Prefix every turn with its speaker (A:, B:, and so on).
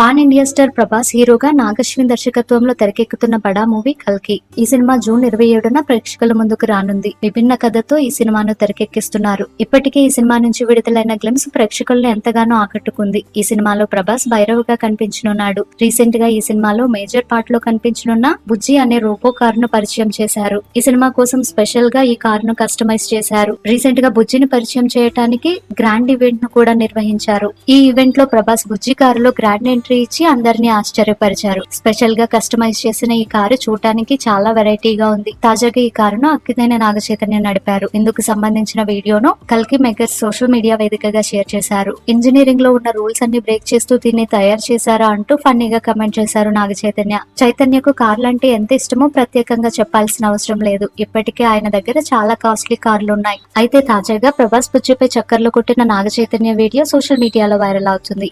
A: Pan India star Prabhas హీరోగా నాగశ్విన్ దర్శకత్వంలో తెరకెక్కుతున్న బడా మూవీ కల్కి. ఈ సినిమా జూన్ ఇరవై ఏడున ప్రేక్షకుల ముందుకు రానుంది. విభిన్న కథతో ఈ సినిమాను తెరకెక్కిస్తున్నారు. ఇప్పటికే ఈ సినిమా నుంచి విడుదలైన గ్లిమ్స్ ప్రేక్షకులను ఎంతగానో ఆకట్టుకుంది. ఈ సినిమాలో ప్రభాస్ భైరవ్గా కనిపించనున్నాడు. రీసెంట్గా ఈ సినిమాలో మేజర్ పార్ట్లో కనిపించనున్న బుజ్జి అనే రోబో కార్ను పరిచయం చేశారు. ఈ సినిమా కోసం స్పెషల్గా ఈ కార్ను కస్టమైజ్ చేశారు. రీసెంట్గా బుజ్జిని పరిచయం చేయడానికి గ్రాండ్ ఈవెంట్ను కూడా నిర్వహించారు. ఈ ఈవెంట్లో ప్రభాస్ బుజ్జి కారులో గ్రాండ్ ఎంట్రీ ఇచ్చి అందరినీ ఆశ్చర్యపరిచారు. స్పెషల్గా కస్టమైజ్ చేసిన ఈ కారు చూడటానికి చాలా వెరైటీగా ఉంది. తాజాగా ఈ కారును అక్కినేని నాగచైతన్య నడిపారు. ఇందుకు సంబంధించిన వీడియోను కల్కి మెగర్ సోషల్ మీడియా వేదికగా షేర్ చేశారు. ఇంజనీరింగ్లో ఉన్న రూల్స్ అన్ని బ్రేక్ చేస్తూ దీన్ని తయారు చేశారా అంటూ ఫన్నీగా కమెంట్ చేశారు నాగ చైతన్య చైతన్యకు కార్లు అంటే ఎంత ఇష్టమో ప్రత్యేకంగా చెప్పాల్సిన అవసరం లేదు. ఇప్పటికే ఆయన దగ్గర చాలా కాస్ట్లీ కార్లు ఉన్నాయి. అయితే తాజాగా ప్రభాస్ బుజ్జిపై చక్కర్లు కొట్టిన నాగ చైతన్య వీడియో సోషల్ మీడియాలో వైరల్ అవుతుంది.